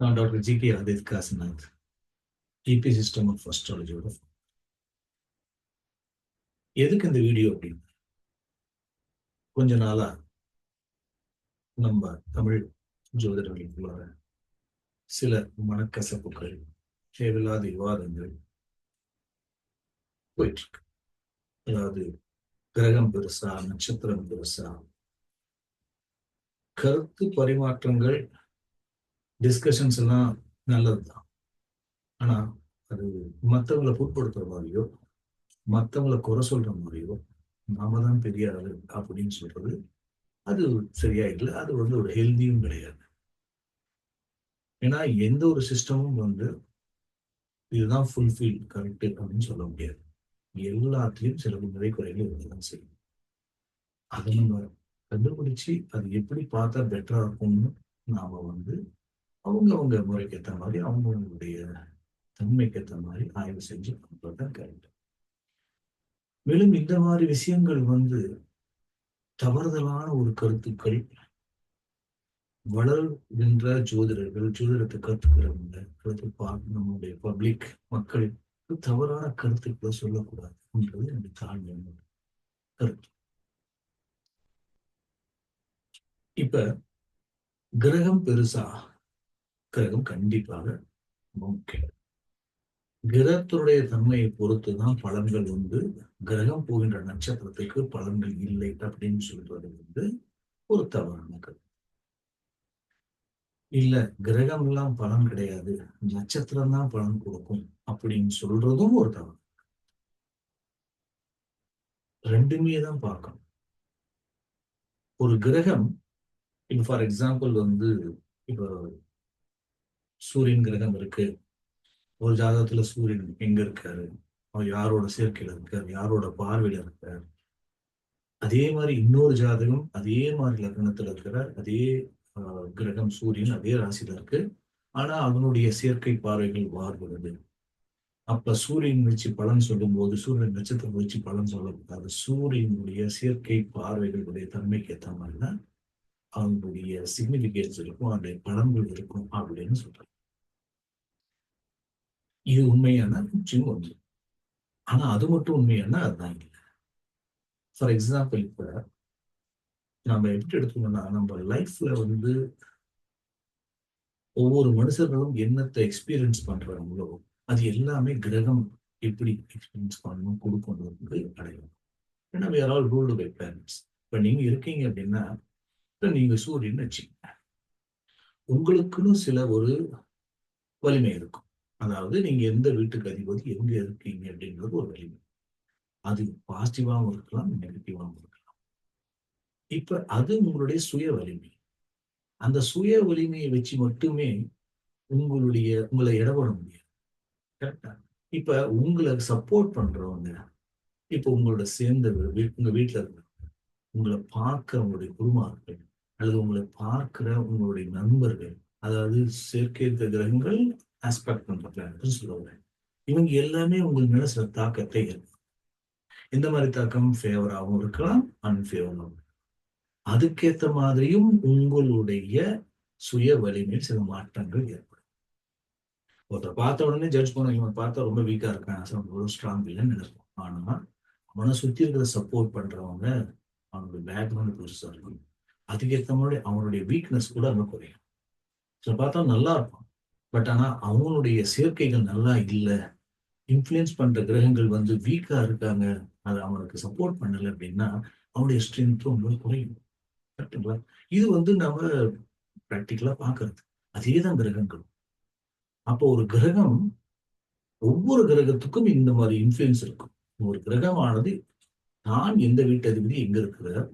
நான் doctor G K Adith Kasinath EB system of அஸ்ட்ராலஜியோட எதுக்கு இந்த வீடியோ அப்படின்னு கொஞ்ச நாளா நம்ம தமிழ் ஜோதிடர்களுக்குள்ளார சில மனக்கசப்புகள் தேவையில்லாத விவாதங்கள் போயிட்டு இருக்கு அதாவது கிரகம் பெருசா நட்சத்திரம் பெருசா கருத்து பரிமாற்றங்கள் டிஸ்கஷன்ஸ் எல்லாம் நல்லது தான் ஆனா அது மற்றவங்களை புட்படுத்துற மாதிரியோ மற்றவங்களை குறை சொல்ற மாதிரியோ நாம தான் பெரிய ஆளு அப்படின்னு சொல்றது அது சரியா இல்லை அது வந்து ஒரு ஹெல்தியும் கிடையாது. ஏன்னா எந்த ஒரு சிஸ்டமும் வந்து இதுதான் ஃபுல்ஃபில் கரெக்ட் அப்படின்னு சொல்ல முடியாது. எல்லாத்துலேயும் சில நிறை குறைகள் இருக்கதான் செய்யும். அதை நம்ம கண்டுபிடிச்சு அது எப்படி பார்த்தா பெட்டரா இருக்கும்னு நாம வந்து அவங்க அவங்க முறைக்கு ஏற்ற மாதிரி அவங்களுடைய தன்மைக்கு ஏற்ற மாதிரி ஆய்வு செஞ்சு தான் கரெக்ட் மேலும் இந்த மாதிரி விஷயங்கள் வந்து தவறுதலான ஒரு கருத்துக்கள் வளர்கின்ற ஜோதிடர்கள் ஜோதிடத்தை கத்துக்கிறவங்க அல்லது பார்க்க நம்முடைய பப்ளிக் மக்களுக்கு தவறான கருத்துக்களை சொல்லக்கூடாதுன்றது என்னுடைய தாழ்மையான கருத்து. இப்ப கிரகம் பெருசா கிரகம் கண்டிப்பாக முக்கியம். கிரகத்துடைய தன்மையை பொறுத்து தான் பலன்கள் உண்டு. கிரகம் போகின்ற நட்சத்திரத்துக்கு பலன்கள் இல்லை அப்படின்னு சொல்றது வந்து ஒரு தவறான கருத்து. இல்ல கிரகம் எல்லாம் பலன் கிடையாது. நட்சத்திரம் தான் பலன் கொடுக்கும் அப்படின்னு சொல்றதும் ஒரு தவறு. ரெண்டுமே தான் பார்க்கணும். ஒரு கிரகம் இப்போ ஃபார் எக்ஸாம்பிள் வந்து இப்போ சூரியன் கிரகம் இருக்கு. ஒரு ஜாதகத்துல சூரியன் எங்க இருக்காரு? அவர் யாரோட சேர்க்கையில இருக்காரு? யாரோட பார்வையில இருக்காரு? அதே மாதிரி இன்னொரு ஜாதகம் அதே மாதிரி லக்னத்துல இருக்கிறார். அதே கிரகம் சூரியன் அதே ராசியில இருக்கு. ஆனா அதனுடைய சேர்க்கை பார்வைகள் மாறுபடுது. அப்ப சூரியன் வச்சு பலன் சொல்லும் போது சூரியன் நட்சத்திரம் வச்சு பலன் சொல்லக்கூடாது. சூரியனுடைய சேர்க்கை பார்வைகளுடைய தன்மைக்கு ஏற்ற மாதிரிதான் அவங்களுடைய சிக்னிபிகன்ஸ் இருக்கும் அதனுடைய பலன்கள் இருக்கும் அப்படின்னு சொல்றாங்க. இது உண்மையான? நிச்சயம் ஒன்று ஆனா அது மட்டும் உண்மையான? அதுதான் இல்லை. ஃபார் எக்ஸாம்பிள் இப்ப நம்ம எப்படி எடுத்துக்கணும்னா நம்ம லைஃப்ல வந்து ஒவ்வொரு மனுஷர்களும் என்னத்தை எக்ஸ்பீரியன்ஸ் பண்றாங்களோ அது எல்லாமே கிரகம் எப்படி எக்ஸ்பீரியன்ஸ் பண்ணணும் கொடுக்கணும் அடையணும். ஏன்னா வேற ஆல் ரூல்டு பை பேரண்ட்ஸ் இப்ப நீங்க இருக்கீங்க அப்படின்னா நீங்க சூரியன் வச்சுக்கோங்க உங்களுக்குன்னு சில ஒரு வலிமை இருக்கும். அதாவது நீங்க எந்த வீட்டுக்கு அதிபதி எங்க இருக்கீங்க அப்படிங்கிறது ஒரு வலிமை. அது பாசிட்டிவாகவும் இருக்கலாம் நெகட்டிவாகவும் இருக்கலாம். இப்ப அது உங்களுடைய சுய வலிமை. அந்த சுய வலிமையை வச்சு மட்டுமே உங்களுடைய உங்களை இடப்பட முடியாது. கரெக்டா இப்ப உங்களை சப்போர்ட் பண்றவங்க இப்ப உங்களோட சேர்ந்த உங்க வீட்டுல இருக்க உங்களை பார்க்க உங்களுடைய குருமார்கள் அல்லது உங்களை பார்க்கிற உங்களுடைய நண்பர்கள் அதாவது செயற்கை கிரகங்கள் ஆஸ்பெக்ட் பண்றாங்கன்னு சொல்லுவாங்க. இவங்க எல்லாமே உங்களுக்கு மேல சில தாக்கத்தை ஏற்படும் இந்த மாதிரி தாக்கம்? ஃபேவராகவும் இருக்கலாம் அன்ஃபேவராகவும் அதுக்கேற்ற மாதிரியும் உங்களுடைய சுய வலிமையில் சில மாற்றங்கள் ஏற்படும். ஒருத்தர் பார்த்த உடனே ஜட்ஜ் பண்ண இவன் பார்த்தா ரொம்ப வீக்கா இருக்கான். ஒரு ஸ்ட்ராங் இல்லைன்னு நினைப்போம். ஆனா அவனை சுத்தி இருக்கிற சப்போர்ட் பண்றவங்க அவனுடைய பேக்ரவுண்ட் பெருசா இருக்கும். அதுக்கேற்ற மாதிரி அவனுடைய வீக்னஸ் கூட நம்ம குறையும் சில பார்த்தா நல்லா இருக்கும் பட் ஆனால் அவனுடைய சேர்க்கைகள் நல்லா இல்லை. இன்ஃப்ளூயன்ஸ் பண்ணுற கிரகங்கள் வந்து வீக்காக இருக்காங்க. அது அவனுக்கு சப்போர்ட் பண்ணலை அப்படின்னா அவனுடைய ஸ்ட்ரென்த்தும் ரொம்ப குறையும். கரெக்டுங்களா இது வந்து நம்ம ப்ராக்டிக்கலாக பார்க்கறது. அதே தான் கிரகங்களும். அப்போ ஒரு கிரகம் ஒவ்வொரு கிரகத்துக்கும் இந்த மாதிரி இன்ஃப்ளூயன்ஸ் இருக்கும். ஒரு கிரகமானது நான் எந்த வீட்டு அதிபதி எங்க இருக்கிறார்?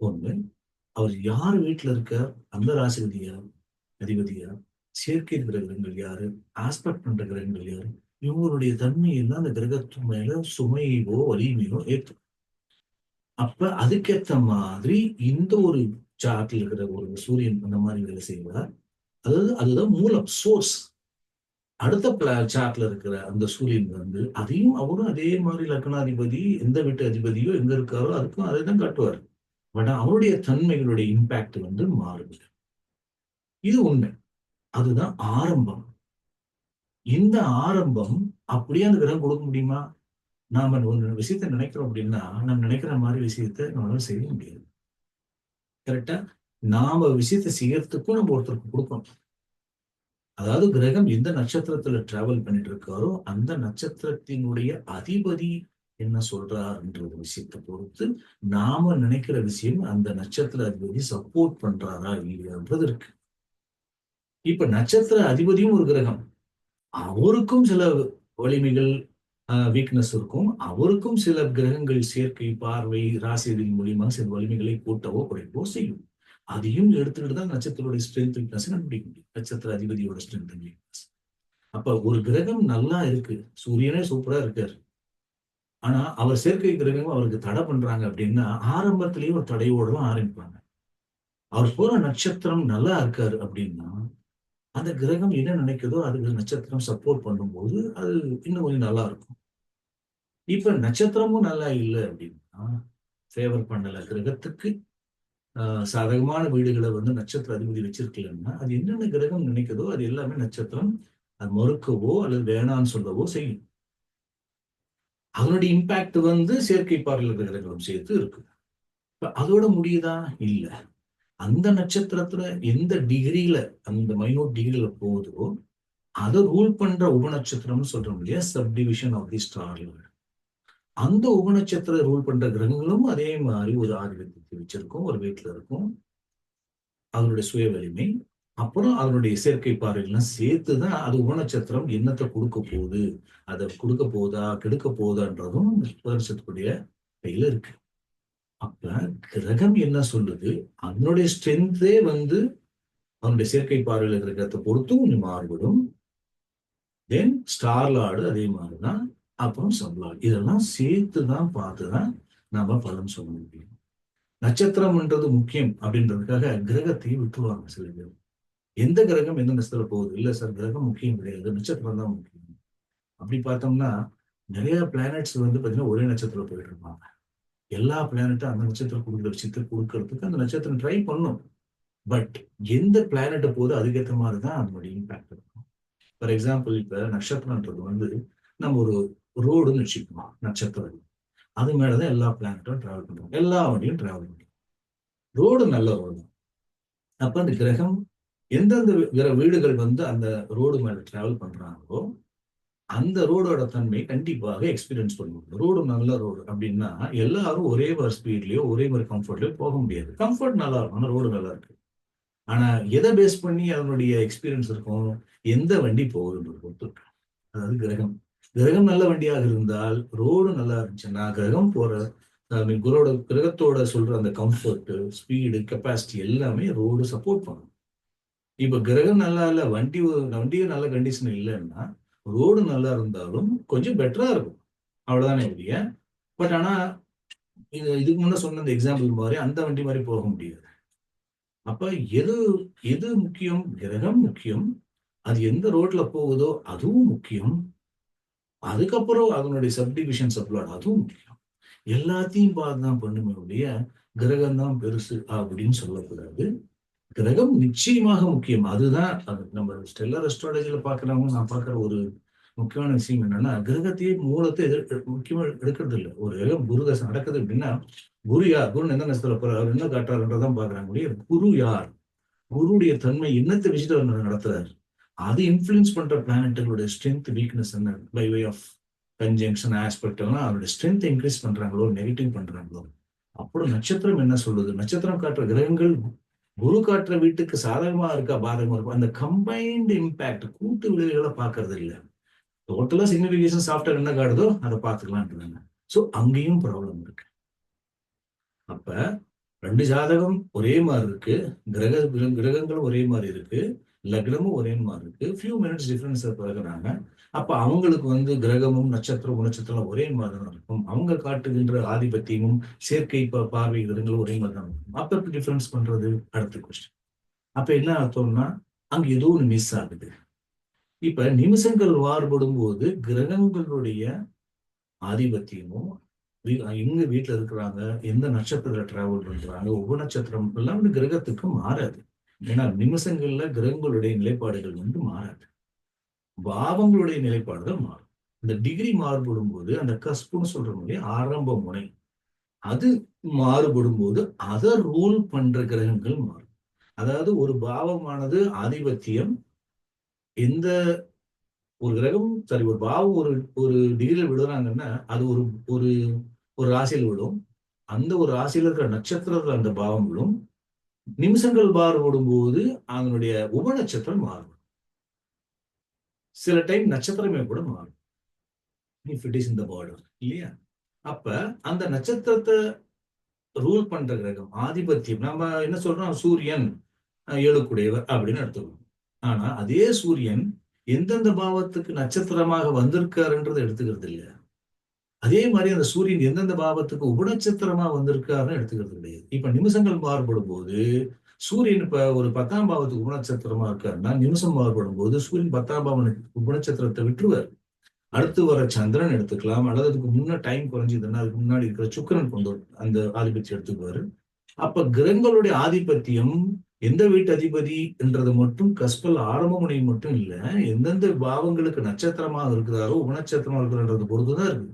ஒன்று அவர் யார் வீட்டுல இருக்கார் அந்த ராசிபதியா அதிபதியா சேர்க்கை இருக்கிற கிரகங்கள் யாரு? ஆஸ்பெக்ட் பண்ற கிரகங்கள் யாரு? இவங்களுடைய தன்மையெல்லாம் அந்த கிரகத்து மேல சுமையோ வலிமையோ ஏற்று அப்ப அதுக்கேத்த மாதிரி இந்த ஒரு சார்ட்ல இருக்கிற ஒரு சூரியன் அந்த மாதிரி வேலை செய்வார் அதாவது அதுதான் மூலம் சோர்ஸ் அடுத்த சார்ட்ல இருக்கிற அந்த சூரியன் வந்து அதையும் அவரும் அதே மாதிரி லக்னாதிபதி எந்த வீட்டு அதிபதியோ எங்க இருக்காரோ அதுக்கும் அதை தான் காட்டுவார். பட் அவருடைய தன்மைகளுடைய இம்பாக்ட் வந்து மாறுபடும் இது உண்மை. அதுதான் ஆரம்பம். இந்த ஆரம்பம் அப்படியே அந்த கிரகம் கொடுக்க முடியுமா? நாம ஒரு விஷயத்த நினைக்கிறோம் அப்படின்னா நம்ம நினைக்கிற மாதிரி விஷயத்த நம்மளால செய்ய முடியாது. கரெக்டா நாம விஷயத்த செய்யறதுக்கும் நம்ம ஒருத்தருக்கு கொடுக்கணும். அதாவது கிரகம் எந்த நட்சத்திரத்துல டிராவல் பண்ணிட்டு இருக்காரோ அந்த நட்சத்திரத்தினுடைய அதிபதி என்ன சொல்றாருன்ற ஒரு விஷயத்தை பொறுத்து நாம நினைக்கிற விஷயம் அந்த நட்சத்திர அதிபதி சப்போர்ட் பண்றாரா இல்லையான்றது இருக்கு. இப்ப நட்சத்திர அதிபதியும் ஒரு கிரகம். அவருக்கும் சில வலிமைகள் வீக்னஸ் இருக்கும். அவருக்கும் சில கிரகங்கள் சேர்க்கை பார்வை ராசிகளின் மூலியமா சில வலிமைகளை கூட்டவோ குறைப்போ செய்யும். அதையும் எடுத்துக்கிட்டு தான் நட்சத்திரோட ஸ்ட்ரென்த் வீக்னஸ் கண்டுபிடிக்க முடியும். நட்சத்திர அதிபதியோட ஸ்ட்ரென்த் வீக்னஸ் அப்ப ஒரு கிரகம் நல்லா இருக்கு. சூரியனே சூப்பரா இருக்காரு. ஆனா அவர் சேர்க்கை கிரகம் அவருக்கு தடை பண்றாங்க அப்படின்னா ஆரம்பத்திலேயே ஒரு தடையோடவும் ஆரம்பிப்பாங்க. அவர் போற நட்சத்திரம் நல்லா இருக்காரு அப்படின்னா அந்த கிரகம் என்ன நினைக்குதோ அதுக்கு நட்சத்திரம் சப்போர்ட் பண்ணும்போது அது இன்னும் கொஞ்சம் நல்லா இருக்கும். இப்ப நட்சத்திரமும் நல்லா இல்லை அப்படின்னா ஃபேவர் பண்ணல கிரகத்துக்கு சாதகமான வீடுகளை வந்து நட்சத்திர அதிபதி வச்சிருக்கலன்னா அது என்னென்ன கிரகம் நினைக்குதோ அது எல்லாமே நட்சத்திரம் அது மறுக்கவோ அல்லது வேணான்னு சொல்லவோ செய்யும். அதனுடைய இம்பேக்ட் வந்து செயற்கை பார்வையில் கிரகங்களும் சேர்த்து இருக்கு. அதோட முடியுதா? இல்லை. அந்த நட்சத்திரத்துல எந்த டிகிரியில அந்த மைனூட் டிகிரியில போகுதோ அதை ரூல் பண்ற உபநட்சத்திரம்னு சொல்றோம் இல்லையா? சப்டிவிஷன் ஆஃப் தி ஸ்டார்கள் அந்த உபநட்சத்திர ரூல் பண்ற கிரகங்களும் அதே மாதிரி ஒரு ஆதிபத்தியத்தை வச்சிருக்கும் ஒரு வீட்டுல இருக்கும். அதனுடைய சுய வலிமை அப்புறம் அதனுடைய செயற்கை பார்வைகள்லாம் சேர்த்துதான் அது உபநட்சத்திரம் என்னத்தை கொடுக்க போகுது? அதை கொடுக்க போதா? கெடுக்க போதான்றதும் உபநட்சத்திரத்துடைய கையில இருக்கு. அப்ப கிரகம் என்ன சொல்லுது? அதனுடைய ஸ்ட்ரென்த்தே வந்து அவனுடைய செயற்கை பார்வையில் கிரகத்தை பொறுத்தும் கொஞ்சம் மாறுபடும். தென் ஸ்டார்லாடு அதே மாதிரிதான். அப்புறம் சப்ளாடு இதெல்லாம் சேர்த்து தான் பார்த்து தான் நம்ம பலன் சொல்ல முடியும். நட்சத்திரம்ன்றது முக்கியம் அப்படின்றதுக்காக கிரகத்தையும் விட்டுருவாங்க சில பேர். எந்த கிரகம் எந்த நட்சத்திரம் போகுது? இல்லை சார் கிரகம் முக்கியம் கிடையாது. நட்சத்திரம் தான் முக்கியம். அப்படி பார்த்தோம்னா நிறைய பிளானட்ஸ் வந்து பார்த்தீங்கன்னா ஒரே நட்சத்திரம் போயிட்டு இருப்பாங்க. எல்லா பிளானட்டும் அந்த நட்சத்திரம் கொடுக்குற விஷயத்தை கொடுக்கறதுக்கு அந்த நட்சத்திரம் ட்ரை பண்ணும். பட் எந்த பிளானட்டை போது அதுக்கேற்ற மாதிரி தான் அதனுடைய இம்பாக்ட் இருக்கும். ஃபார் எக்ஸாம்பிள் இப்போ நட்சத்திரம்ன்றது வந்து நம்ம ஒரு ரோடுன்னு வச்சுக்கணும் நட்சத்திரம். அது மேலதான் எல்லா பிளானட்டும் டிராவல் பண்ணுறோம் எல்லா வண்டியும் டிராவல் பண்ணுவோம் ரோடு நல்ல ரோடு அப்போ அந்த கிரகம் எந்தெந்த வீடுகள் வந்து அந்த ரோடு மேல டிராவல் பண்றாங்களோ அந்த ரோடோட தன்மை கண்டிப்பாக எக்ஸ்பீரியன்ஸ் பண்ணுவோம் ரோடு நல்ல ரோடு அப்படின்னா எல்லாரும் ஒரே மாதிரி ஸ்பீட்லயோ ஒரே மாதிரி கம்ஃபர்ட்லயோ போக முடியாது. கம்ஃபர்ட் நல்லா இருக்கும் ஆனால் ரோடு நல்லா இருக்கு. ஆனா எதை பேஸ் பண்ணி அதனுடைய எக்ஸ்பீரியன்ஸ் இருக்கும்? எந்த வண்டி போகுதுன்றது பொறுத்து அதாவது கிரகம். கிரகம் நல்ல வண்டியாக இருந்தால் ரோடு நல்லா இருந்துச்சுன்னா கிரகம் போற குரோட கிரகத்தோட சொல்ற அந்த கம்ஃபர்ட் ஸ்பீடு கெப்பாசிட்டி எல்லாமே ரோடு சப்போர்ட் பண்ணும். இப்ப கிரகம் நல்லா இல்லை வண்டி வண்டியும் நல்ல கண்டிஷன் இல்லைன்னா ரோடு நல்லா இருந்தாலும் கொஞ்சம் பெட்டரா இருக்கும். அவ்வளவுதானே இல்லையா பட் ஆனா இது இதுக்கு முன்னே சொன்ன இந்த எக்ஸாம்பிள் மாதிரி அந்த வண்டி மாதிரி போக முடியாது. அப்ப எது எது முக்கியம்? கிரகம் முக்கியம். அது எந்த ரோட்ல போகுதோ அதுவும் முக்கியம். அதுக்கப்புறம் அதனுடைய சப்டிவிஷன் சப்ளாட் அதுவும் முக்கியம். எல்லாத்தையும் பார்த்து தான் பண்ணுமே ஒழிய கிரகம் தான் பெருசு அப்படின்னு சொல்லக்கூடாது. கிரகம் நிச்சயமாக முக்கியம். அதுதான் அது நம்ம ஸ்டெல்லர் அஸ்ட்ராலஜில பாக்குறவங்க நான் பாக்குற ஒரு முக்கியமான விஷயம் என்னன்னா கிரகத்தையே மூலத்தை எதிர் முக்கியமா எடுக்கிறது இல்லை. ஒரு கிரகம் குரு தசம் நடக்குது அப்படின்னா குரு யார்? குரு எந்த நட்சத்திர போறாரு? என்ன காட்டுறாருன்றதான் பாக்குறாங்க குரு யார்? குருடைய தன்மை என்னத்தை வச்சுட்டு அவர் நடத்துறாரு? அது இன்ஃபுளுன்ஸ் பண்ற பிளானட்டுகளுடைய ஸ்ட்ரென்த் வீக்னஸ் என்ன? By way of conjunction aspect எல்லாம் அவருடைய ஸ்ட்ரென்த் இன்க்ரீஸ் பண்றாங்களோ நெகட்டிவ் பண்றாங்களோ? அப்புறம் நட்சத்திரம் என்ன சொல்லுது? நட்சத்திரம் காட்டுற கிரகங்கள் குரு காட்டுற வீட்டுக்கு சாதகமா இருக்கா? பாதகமா இருக்கா? அந்த கம்பைன்டு இம்பாக்ட் கூட்டு விளைவுகளை பாக்குறது இல்லை. டோட்டலா சிக்னிபிகேஷன் சாஃப்ட்வேர் என்ன காடுதோ அதை பார்த்துக்கலான்றாங்க ஸோ அங்கேயும் ப்ராப்ளம் இருக்கு. அப்ப ரெண்டு ஜாதகம் ஒரே மாதிரி இருக்கு. கிரக கிரகங்களும் ஒரே மாதிரி இருக்கு. லக்னமும் ஒரே மாதிரி இருக்கு. ஃபியூ மினிட்ஸ் டிஃப்ரென்ஸ் பிறகுறாங்க அப்ப அவங்களுக்கு வந்து கிரகமும் நட்சத்திரம் நட்சத்திரம் ஒரே மாதிரி தான் இருக்கும். அவங்க காட்டுகின்ற ஆதிபத்தியமும் செயற்கை பார்வை கிரகங்களும் ஒரே மாதிரி தான் இருக்கும். அப்ப எப்படி டிஃபரன்ஸ் பண்றது? அடுத்த கொஸ்டின் அப்ப என்ன அர்த்தம்னா அங்க ஏதோ ஒன்று மிஸ் ஆகுது. இப்ப நிமிஷங்கள் மாறுபடும் போது கிரகங்களுடைய ஆதிபத்தியமும் எங்க வீட்டுல இருக்கிறாங்க எந்த நட்சத்திரத்துல டிராவல் பண்றாங்க ஒவ்வொரு நட்சத்திரம் எல்லாம் வந்து கிரகத்துக்கு மாறாது. ஏன்னா நிமிஷங்கள்ல கிரகங்களுடைய நிலைப்பாடுகள் வந்து மாறாது. பாவங்களுடைய நிலைப்பாடுகள் மாறும். இந்த டிகிரி மாறுபடும் போது அந்த கஸ்புன்னு சொல்றோம் இல்லையா ஆரம்ப முனை அது மாறுபடும் போது அதை ரூல் பண்ற கிரகங்கள் மாறும். அதாவது ஒரு பாவமானது ஆதிபத்தியம் எந்த ஒரு கிரகம் சரி ஒரு பாவம் ஒரு ஒரு டிகிரியில் விடுறாங்கன்னா அது ஒரு ஒரு ஒரு ராசியில் விடும் அந்த ஒரு ராசியில் இருக்கிற நட்சத்திரத்தில் அந்த பாவம் விடும் நிமிஷங்கள் மாறுபடும் போது அதனுடைய உப நட்சத்திரம் மாறும் சில டைம் நட்சத்திரமே கூட மாறும். இஃப் இட் இஸ் இந்த பார்டர் இல்லையா? அப்ப அந்த நட்சத்திரத்தை ரூல் பண்ற கிரகம் ஆதிபத்தியம் நம்ம என்ன சொல்றோம்? சூரியன் ஏழுக்குடையவர் அப்படின்னு எடுத்துக்கணும். ஆனா அதே சூரியன் எந்தெந்த பாவத்துக்கு நட்சத்திரமாக வந்திருக்காருன்றதை எடுத்துக்கிறது இல்லை. அதே மாதிரி அந்த சூரியன் எந்தெந்த பாவத்துக்கு உபநட்சத்திரமா வந்திருக்காருன்னு எடுத்துக்கிறது கிடையாது. இப்ப நிமிஷங்கள் மாறுபடும் போது சூரியன் இப்ப ஒரு பத்தாம் பாவத்துக்கு உபநட்சத்திரமா இருக்காருன்னா நிமிஷம் மாறுபடும் போது சூரியன் பத்தாம் பாவம் உபநட்சத்திரத்தை விட்டுருவார். அடுத்து வர சந்திரன் எடுத்துக்கலாம். அல்லது அதுக்கு முன்னே டைம் குறைஞ்சதுன்னா அதுக்கு முன்னாடி இருக்கிற சுக்கரன் கொண்டு அந்த ஆதிபத்தியம் எடுத்துக்குவாரு. அப்ப கிரகங்களுடைய ஆதிபத்தியம் எந்த வீட்டு அதிபதி என்றது மட்டும் கஸ்பல் ஆரம்ப முனை மட்டும் இல்லை எந்தெந்த பாவங்களுக்கு நட்சத்திரமாக இருக்கிறாரோ உபநட்சத்திரமா இருக்கிறன்றது பொறுத்துதான் இருக்கு.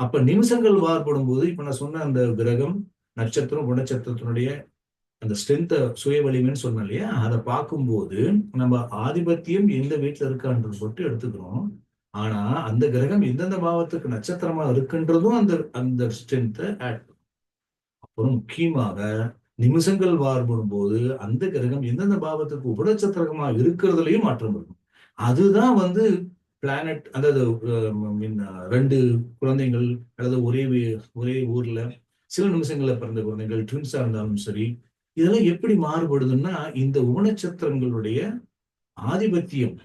அப்ப நிமிஷங்கள் வார்படும் போது இப்ப நான் சொன்ன அந்த கிரகம் நட்சத்திரம் குணச்சத்திரத்தினுடைய அந்த ஸ்ட்ரென்த்த சுய வலிமைன்னு சொன்னோம் இல்லையா? அதை பார்க்கும்போது நம்ம ஆதிபத்தியம் எந்த வீட்டுல இருக்கான்றது போட்டு எடுத்துக்கிறோம். ஆனா அந்த கிரகம் எந்தெந்த பாவத்துக்கு நட்சத்திரமா இருக்குன்றதும் அந்த அந்த ஸ்ட்ரென்த்தை ஆட் அப்புறம் முக்கியமாக நிமிஷங்கள் வார்படும் போது அந்த கிரகம் எந்தெந்த பாவத்துக்கு உபநட்சத்திரமா இருக்கிறதுலயும் மாற்றம் இருக்கும். அதுதான் வந்து பிளானட் அதாவது மீன் ரெண்டு குழந்தைகள் அல்லது ஒரே ஒரே ஊர்ல சில நிமிஷங்கள்ல பிறந்த குழந்தைகள் ட்வின்ஸா இருந்தாலும் சரி இதெல்லாம் எப்படி மாறுபடுதுன்னா இந்த உணச்சத்திரங்களுடைய ஆதிபத்தியம்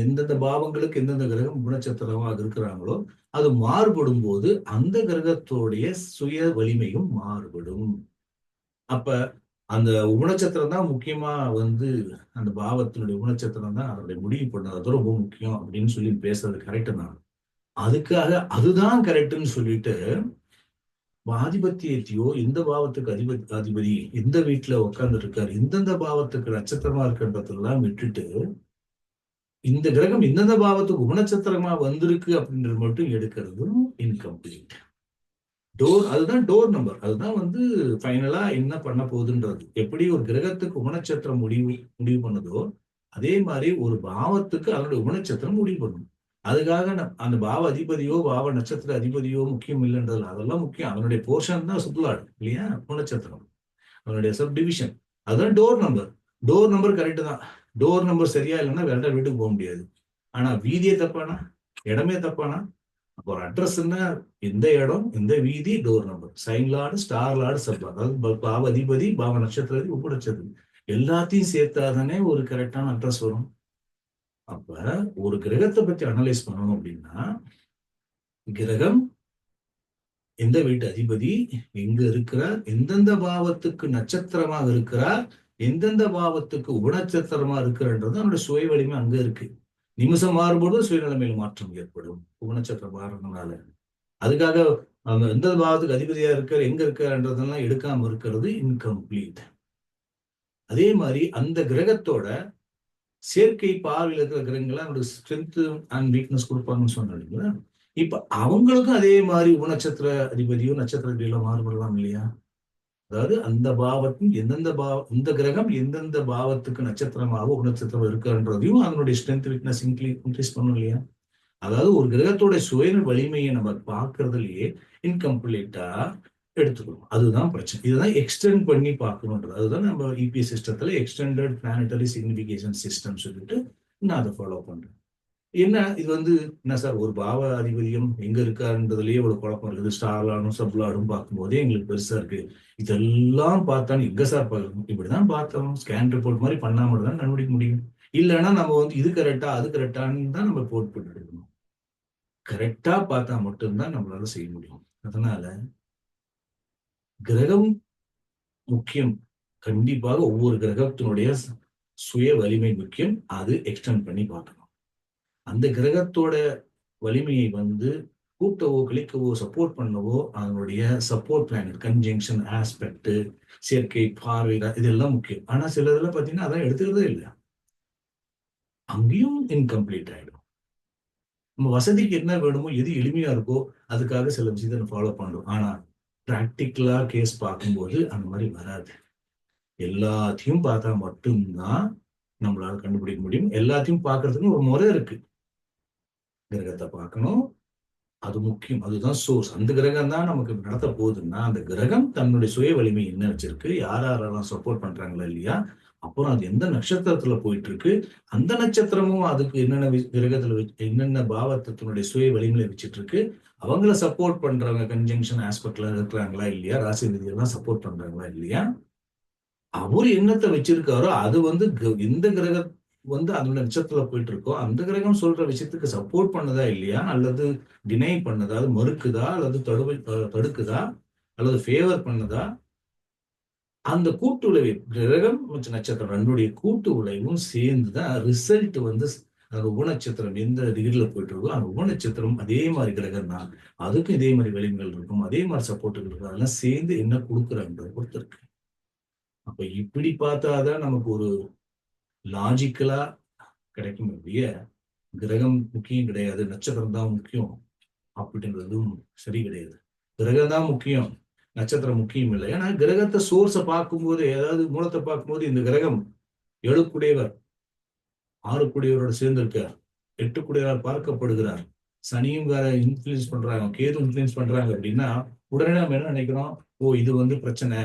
எந்தெந்த பாவங்களுக்கு எந்தெந்த கிரகம் குணச்சத்திரமாக இருக்கிறாங்களோ அது மாறுபடும் போது அந்த கிரகத்தோடைய சுய வலிமையும் மாறுபடும். அப்ப அந்த உணச்சத்திரம் தான் முக்கியமா வந்து அந்த பாவத்தினுடைய உணச்சத்திரம் தான் அதனுடைய முடிவு பண்ணது. அது ரொம்ப முக்கியம் அப்படின்னு சொல்லி பேசுறது கரெக்டு தான். அதுக்காக அதுதான் கரெக்டுன்னு சொல்லிட்டு ஆதிபத்தியத்தையோ எந்த பாவத்துக்கு அதிபதி அதிபதி எந்த வீட்டுல உட்கார்ந்து இருக்காரு எந்தெந்த பாவத்துக்கு நட்சத்திரமா இருக்கின்றதெல்லாம் விட்டுட்டு இந்த கிரகம் எந்தெந்த பாவத்துக்கு உபநட்சத்திரமா வந்திருக்கு அப்படின்றது மட்டும் எடுக்கிறதும் இன்கம்ப்ளீட் டோர் அதுதான் டோர் நம்பர் அதுதான் வந்து ஃபைனலா என்ன பண்ண போகுதுன்றது. எப்படி ஒரு கிரகத்துக்கு உமநட்சத்திரம் முடிவு முடிவு பண்ணுதோ அதே மாதிரி ஒரு பாவத்துக்கு அதனுடைய உமநட்சத்திரம் முடிவு பண்ணும். அதுக்காக அந்த பாவ அதிபதியோ பாவ நட்சத்திர அதிபதியோ முக்கியம் இல்லைன்றது அதெல்லாம் முக்கியம். அதனுடைய போர்ஷன் தான் சுற்றுலாடு இல்லையா? உமநட்சத்திரம் அதனுடைய சப் டிவிஷன் அதுதான் door number door number correct தான். டோர் நம்பர் சரியா இல்லைன்னா வேற வீட்டுக்கு போக முடியாது. ஆனா வீதியே தப்பானா? இடமே தப்பானா? அப்போ ஒரு அட்ரஸ்ன்னா இந்த இடம்? இந்த வீதி? Door number sign lord star lord sub அதாவது பாவ அதிபதி பாவ நட்சத்திரதி உப்பு நட்சத்திரம். எல்லாத்தையும் சேர்த்தாதானே ஒரு கரெக்டான அட்ரஸ் வரும். அப்ப ஒரு கிரகத்தை பத்தி அனலைஸ் பண்ணணும் அப்படின்னா கிரகம் எந்த வீட்டு அதிபதி? எங்க இருக்கிறார்? எந்தெந்த பாவத்துக்கு நட்சத்திரமாக இருக்கிறார்? எந்தெந்த பாவத்துக்கு உபநட்சத்திரமா இருக்கிறன்றது அவனுடைய சுய வலிமை அங்க இருக்கு. நிமிஷம் மாறும்போது சுயநிலைமையில் மாற்றம் ஏற்படும். உபநட்சத்திரம் மாறுறதுனால அதுக்காக அவங்க எந்த பாவத்துக்கு அதிபதியா இருக்கார் எங்க இருக்காருன்றதெல்லாம் எடுக்காம இருக்கிறது இன்கம்ப்ளீட் அதே மாதிரி அந்த கிரகத்தோட செயற்கை பார்வையில் இருக்கிற கிரகங்களை அவனுடைய ஸ்ட்ரென்த் அண்ட் வீக்னஸ் கொடுப்பாங்கன்னு சொன்னாங்க இப்ப அவங்களுக்கும் அதே மாதிரி உபநட்சத்திர அதிபதியும் நட்சத்திர அதிபதியோ மாறுபடலாம் இல்லையா? அதாவது அந்த பாவத்தின் எந்தெந்த பாவ இந்த கிரகம் எந்தெந்த பாவத்துக்கு நட்சத்திரமாக நட்சத்திரம் இருக்குன்றதையும் அதனுடைய ஸ்ட்ரென்த் வீக்னஸ் இன்க்ரீஸ் பண்ணும் இல்லையா? அதாவது ஒரு கிரகத்தோட சுய வலிமையை நம்ம பார்க்கறதுலயே இன்கம்ப்ளீட்டா எடுத்துக்கணும். அதுதான் பிரச்சனை. இதுதான் எக்ஸ்டெண்ட் பண்ணி பார்க்கணுன்றது. அதுதான் நம்ம இபிஎஸ் சிஸ்டத்துல எக்ஸ்டெண்டட் பிளானட்டரி சிக்னிபிகேஷன் சிஸ்டம் சொல்லிட்டு நான் அதை ஃபாலோ பண்றேன். என்ன? இது வந்து என்ன சார் ஒரு பாவ அதிபதியம் எங்க இருக்காருன்றதுலயே இவ்வளவு குழப்பம் இருக்குது. ஸ்டார்லாடும் சப்லாடும் பார்க்கும்போதே எங்களுக்கு பெருசா இருக்கு. இதெல்லாம் பார்த்தாலும் எங்க சார் பார்க்கணும் இப்படிதான் பார்த்தோம். ஸ்கேன் ரிப்போர்ட் மாதிரி பண்ணாம தான் கண்டுபிடிக்க முடியும்? இல்லைன்னா நம்ம வந்து இது கரெக்டா அது கரெக்டான்னு தான் நம்ம போட் போட்டு எடுக்கணும் கரெக்டா பார்த்தா மட்டும்தான் நம்மளால செய்ய முடியும். அதனால கிரகம் முக்கியம். கண்டிப்பாக ஒவ்வொரு கிரகத்தினுடைய சுய வலிமை முக்கியம். அது எக்ஸ்டெண்ட் பண்ணி பார்க்கணும். அந்த கிரகத்தோட வலிமையை வந்து கூட்டவோ கழிக்கவோ சப்போர்ட் பண்ணவோ அதனுடைய சப்போர்ட் பிளானட் கன்ஜங்ஷன் ஆஸ்பெக்ட் சேர்க்கை பார்வை இதெல்லாம் முக்கியம். ஆனா சில இதுல பாத்தீங்கன்னா அதான் எடுத்துக்கிறதே இல்லை. அங்கேயும் இன்கம்ப்ளீட் ஆயிடும். நம்ம வசதிக்கு என்ன வேணுமோ எது எளிமையா இருக்கோ அதுக்காக சில விஷயத்தை ஃபாலோ பண்றோம். ஆனா பிராக்டிக்கலா கேஸ் பார்க்கும்போது அந்த மாதிரி வராது. எல்லாத்தையும் பார்த்தா மட்டும்தான் நம்மளால கண்டுபிடிக்க முடியும். எல்லாத்தையும் பார்க்கறதுக்கு ஒரு முறை இருக்கு. கிரகத்தை பார்க்கணும். அது முக்கியம். அதுதான் சோர்ஸ். அந்த கிரகம் தான் நமக்கு நடத்த போகுதுன்னா அந்த கிரகம் தன்னுடைய சுய வலிமை என்ன வச்சிருக்கு? யார் யாரெல்லாம் சப்போர்ட் பண்றாங்களா இல்லையா? அப்புறம் அது எந்த நட்சத்திரத்துல போயிட்டு இருக்கு அந்த நட்சத்திரமும் அதுக்கு என்னென்ன கிரகத்துல என்னென்ன பாவத்தினுடைய சுய வலிமையில வச்சுட்டு இருக்கு அவங்கள சப்போர்ட் பண்றவங்க கன்ஜங்ஷன் ஆஸ்பெக்ட்ல இருக்கிறாங்களா இல்லையா? ராசி எல்லாம் சப்போர்ட் பண்றாங்களா இல்லையா? அவர் என்னத்தை வச்சிருக்காரோ அது வந்து எந்த கிரக வந்து அந்த நட்சத்திரத்துல போயிட்டு இருக்கோ அந்த கிரகம் சொல்ற விஷயத்துக்கு சப்போர்ட் பண்ணதா இல்லையா? அல்லது டினை பண்ணதா? அது மறுக்குதா? அல்லது தடுவை தடுக்குதா? அல்லது ஃபேவர் பண்ணதா? அந்த கூட்டு உழைவு கிரகம் மற்றும் நட்சத்திரம் ரெண்டுடைய கூட்டு உழைவும் சேர்ந்து தான் ரிசல்ட் வந்து அந்த உபநட்சத்திரம் எந்த டிகிரியில போயிட்டு இருக்கோ அந்த உபநட்சத்திரம் அதே மாதிரி கிரகம் தான். அதுக்கும் இதே மாதிரி வலிமைகள் இருக்கும். அதே மாதிரி சப்போர்ட்டுகள் இருக்கும். அதெல்லாம் சேர்ந்து என்ன கொடுக்குறாங்கன்றத பொறுத்திருக்கு அப்ப இப்படி பார்த்தாதான் நமக்கு ஒரு லாஜிக்கலா கிடைக்கும் இல்லைய கிரகம் முக்கியம் கிடையாது. நட்சத்திரம் தான் முக்கியம் அப்படின்றதும் சரி கிடையாது. கிரகம் தான் முக்கியம். நட்சத்திரம் முக்கியம் இல்லை. ஏன்னா கிரகத்தை சோர்ஸை பார்க்கும்போது ஏதாவது மூலத்தை பார்க்கும்போது இந்த கிரகம் எழுக்குடையவர் ஆறுக்குடையவரோட சேர்ந்திருக்கார். எட்டுக்குடையவர் பார்க்கப்படுகிறார். சனியும் வேற இன்ஃபுளுன்ஸ் பண்றாங்க கேது இன்ஃபுளுன்ஸ் பண்றாங்க அப்படின்னா உடனே நம்ம என்ன நினைக்கிறோம்? ஓ இது வந்து பிரச்சனை.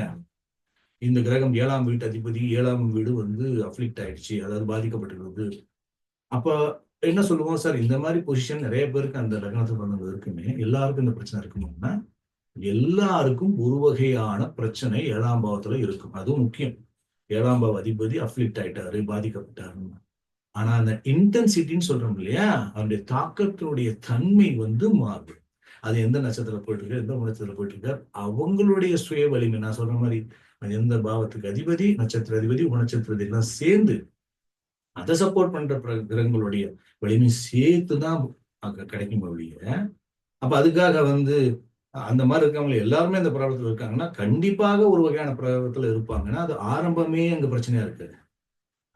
இந்த கிரகம் ஏழாம் வீட்டு அதிபதி ஏழாம் வீடு வந்து அஃப்ளிக்ட் ஆயிடுச்சு அதாவது பாதிக்கப்பட்டுள்ளது. அப்ப என்ன சொல்லுவோம்? சார் இந்த மாதிரி பொசிஷன் நிறைய பேருக்கு அந்த லக்னத்துக்கு வந்தது இருக்குமே எல்லாருக்கும் இந்த பிரச்சனை இருக்குமோன்னா எல்லாருக்கும் ஒரு வகையான பிரச்சனை ஏழாம் பாவத்துல இருக்கும். அதுவும் முக்கியம். ஏழாம் பாவ அதிபதி அஃப்ளிக்ட் ஆயிட்டாரு பாதிக்கப்பட்டாருன்னு. ஆனா அந்த இன்டென்சிட்டின்னு சொல்றோம் இல்லையா? அவருடைய தாக்கத்தினுடைய தன்மை வந்து மாறும் அது எந்த நட்சத்திரத்தில் போயிட்டு இருக்கு எந்த நட்சத்திரத்துல போயிட்டு இருக்காரு அவங்களுடைய சுய வலிமை. நான் சொல்ற மாதிரி எந்த பாவத்துக்கு அதிபதி நட்சத்திர அதிபதி உபநட்சத்திர எல்லாம் சேர்ந்து அதை சப்போர்ட் பண்ற கிரகங்களுடைய வலிமை சேர்த்து தான் கிடைக்கும் ஒழிய அப்ப அதுக்காக வந்து அந்த மாதிரி இருக்கவங்க எல்லாருமே அந்த பிரபலத்துல இருக்காங்கன்னா கண்டிப்பாக ஒரு வகையான பிரபலத்துல இருப்பாங்கன்னா அது ஆரம்பமே அங்க பிரச்சனையா இருக்கு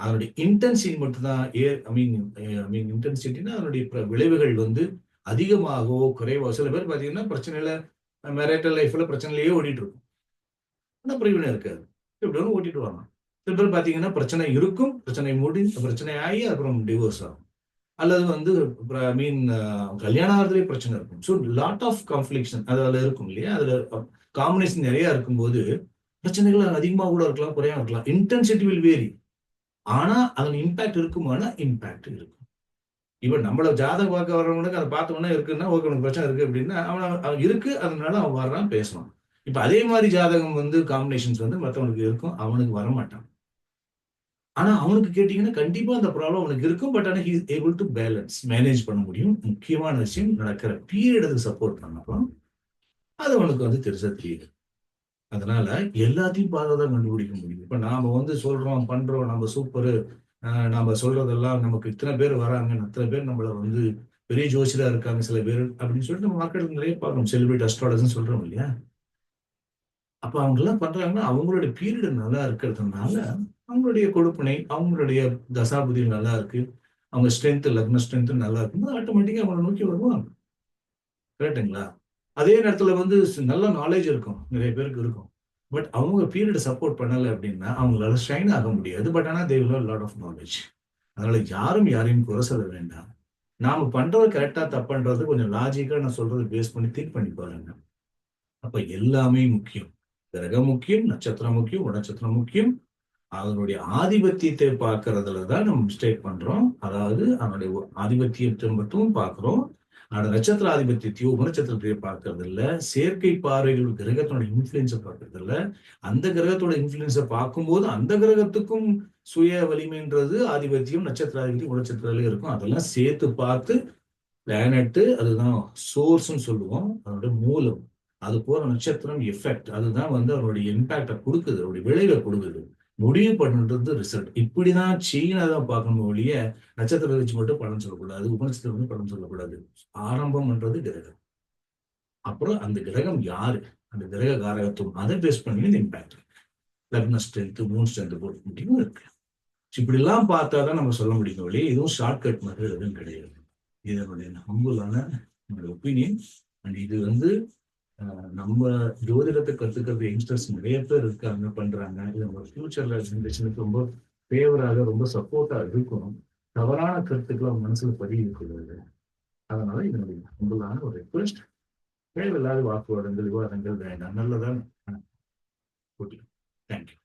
அதனுடைய இன்டென்சிட்டி மட்டும்தான் ஏ ஐ மீன் ஐ மீன் இன்டென்சிட்டினா அதனுடைய விளைவுகள் வந்து அதிகமாகவோ குறைவோ. சில பேர் பாத்தீங்கன்னா பிரச்சனையில மேரேட்டல் லைஃப்ல பிரச்சனையிலேயே ஓடிட்டு இருக்கும். அந்த பிரிவினை இருக்காது. இப்படி ஒன்று ஓட்டிட்டு வாங்க சில பேர் பார்த்தீங்கன்னா பிரச்சனை இருக்கும் பிரச்சனை மூடி பிரச்சனை ஆகி அப்புறம் டிவோர்ஸ் ஆகும். அல்லது வந்து ஐ மீன் கல்யாணம் ஆகிறதுலே பிரச்சனை இருக்கும். ஸோ லாட் ஆஃப் கான்ஃபிளிக்ஷன் அதில் இருக்கும் இல்லையா? அதில் காம்பினேஷன் நிறையா இருக்கும்போது பிரச்சனைகள் அதிகமாக கூட இருக்கலாம் குறையாக இருக்கலாம். இன்டென்சிட்டி வில் வேரி ஆனால் அதன் இம்பாக்ட் இருக்குமானா இம்பாக்ட் இருக்கும். இவன் நம்மளை ஜாதகம் பார்க்க வர்றவனுக்கு அதை பார்த்தவொன்னே இருக்குன்னா ஓகே உனக்கு பிரச்சனை இருக்குது அப்படின்னா அவன் அவன் இருக்கு அதனால அவன் வர்றான் பேசுவான். இப்ப அதே மாதிரி ஜாதகம் வந்து காம்பினேஷன்ஸ் வந்து மற்றவனுக்கு இருக்கும் அவனுக்கு வரமாட்டான். ஆனா அவனுக்கு கேட்டீங்கன்னா கண்டிப்பா அந்த ப்ராப்ளம் அவனுக்கு இருக்கும் பட் ஆனா he's able to balance manage பண்ண முடியும். முக்கியமான விஷயம் நடக்கிற பீரியடுக்கு சப்போர்ட் பண்ணப்போ அது அவனுக்கு வந்து தெரிசா தெரியுது அதனால எல்லாத்தையும் பார்த்து தான் கண்டுபிடிக்க முடியும். இப்ப நாம வந்து சொல்றோம் பண்றோம் நம்ம சூப்பரு நம்ம சொல்றதெல்லாம் நமக்கு இத்தனை பேர் வராங்க அத்தனை பேர் நம்மள வந்து பெரிய ஜோசியரா இருக்காங்க சில பேர் அப்படின்னு சொல்லிட்டு நம்ம மார்க்கெட் நிறைய பார்க்கணும் செலிபிரிட்டி அஸ்ட்ராலஜின்னு சொல்றோம் இல்லையா? அப்ப அவங்க எல்லாம் பண்றாங்கன்னா அவங்களுடைய பீரியட் நல்லா இருக்கிறதுனால அவங்களுடைய கொடுப்பனை அவங்களுடைய தசாபுதிகள் நல்லா இருக்கு. அவங்க ஸ்ட்ரென்த் லக்ன ஸ்ட்ரென்த் நல்லா இருக்கும்போது ஆட்டோமேட்டிக்கா அவங்களை நோக்கி வருவாங்க. கரெக்டுங்களா அதே நேரத்துல வந்து நல்ல நாலேஜ் இருக்கும். நிறைய பேருக்கு இருக்கும். பட் அவங்க பீரியட் சப்போர்ட் பண்ணலை அப்படின்னா அவங்களால ஷைன் ஆக முடியாது. பட் ஆனால் தேவ் லாட் ஆஃப் நாலேஜ் அதனால யாரும் யாரையும் குறை சொல்ல வேண்டாம். நாம பண்றது கரெக்டா தப்புன்றது கொஞ்சம் லாஜிக்கா நான் சொல்றது பேஸ் பண்ணி திங்க் பண்ணி பாருங்க. அப்ப எல்லாமே முக்கியம். கிரகம் முக்கியம் நட்சத்திரம் முக்கியம் உடச்சத்திரம் முக்கியம். அதனுடைய ஆதிபத்தியத்தை பார்க்கறதுல தான் நம்ம மிஸ்டேக் பண்றோம். அதாவது அதனுடைய ஆதிபத்தியத்தை மட்டும் பார்க்கிறோம். ஆனால் நட்சத்திர ஆதிபத்தியத்தையோ உபநட்சத்திரத்தையோ பார்க்கறது இல்ல செயற்கை பார்வைகள் கிரகத்தோட இன்ஃபுளுன்ஸை பார்க்கறது இல்ல அந்த கிரகத்தோட இன்ஃபுளுன்ஸை பார்க்கும்போது அந்த கிரகத்துக்கும் சுய வலிமைன்றது ஆதிபத்தியம் நட்சத்திர ஆதிபத்தியம் உணச்சத்திரம் இருக்கும். அதெல்லாம் சேர்த்து பார்த்து பிளானட்டு அதுதான் சோர்ஸ்ன்னு சொல்லுவோம். அதனுடைய மூலம். அது போற நட்சத்திரம் எஃபெக்ட் அதுதான் வந்து அவருடைய இம்பாக்டை கொடுக்குது அவருடைய விளைவை கொடுக்குது. முடிவு பண்ணுறது ரிசல்ட் இப்படிதான் சீனா தான் பார்க்கணும் ஒழிய நட்சத்திரம் வச்சு மட்டும் படம் சொல்லக்கூடாது உபநட்சத்திரம் வந்து படம் சொல்லக்கூடாது. ஆரம்பம்ன்றது கிரகம். அப்புறம் அந்த கிரகம் யாரு? அந்த கிரக காரகத்துவம். அதை பேஸ் பண்ணி இந்த இம்பாக்ட் லக்ன ஸ்ட்ரென்த் மூன் ஸ்ட்ரென்த் போட்டு முடியும் இருக்கு. இப்படிலாம் பார்த்தா தான் நம்ம சொல்ல முடியும் ஒழிய இதுவும் ஷார்ட்கட் மாதிரி எதுவும் கிடையாது. இதனுடைய ஹம்புலான என்னுடைய ஒப்பீனியன் அண்ட் இது வந்து நம்ம ஜோதிடத்தை கத்துக்கிறது யங்ஸ்டர்ஸ் நிறைய பேர் இருக்காங்க பண்றாங்க. இது நம்ம ஃபியூச்சர்ல ஜென்ரேஷனுக்கு ரொம்ப ஃபேவராக ரொம்ப சப்போர்ட்டா இருக்கணும். தவறான கருத்துக்களை அவங்க மனசுல பதிவு கூடாது அதனால இதனுடைய உங்களான ஒரு ரெக்வெஸ்ட் தேவையில்லாத வாக்குவாதங்கள் விவாதங்கள் வேண்டாம். நல்லதான் தேங்க்யூ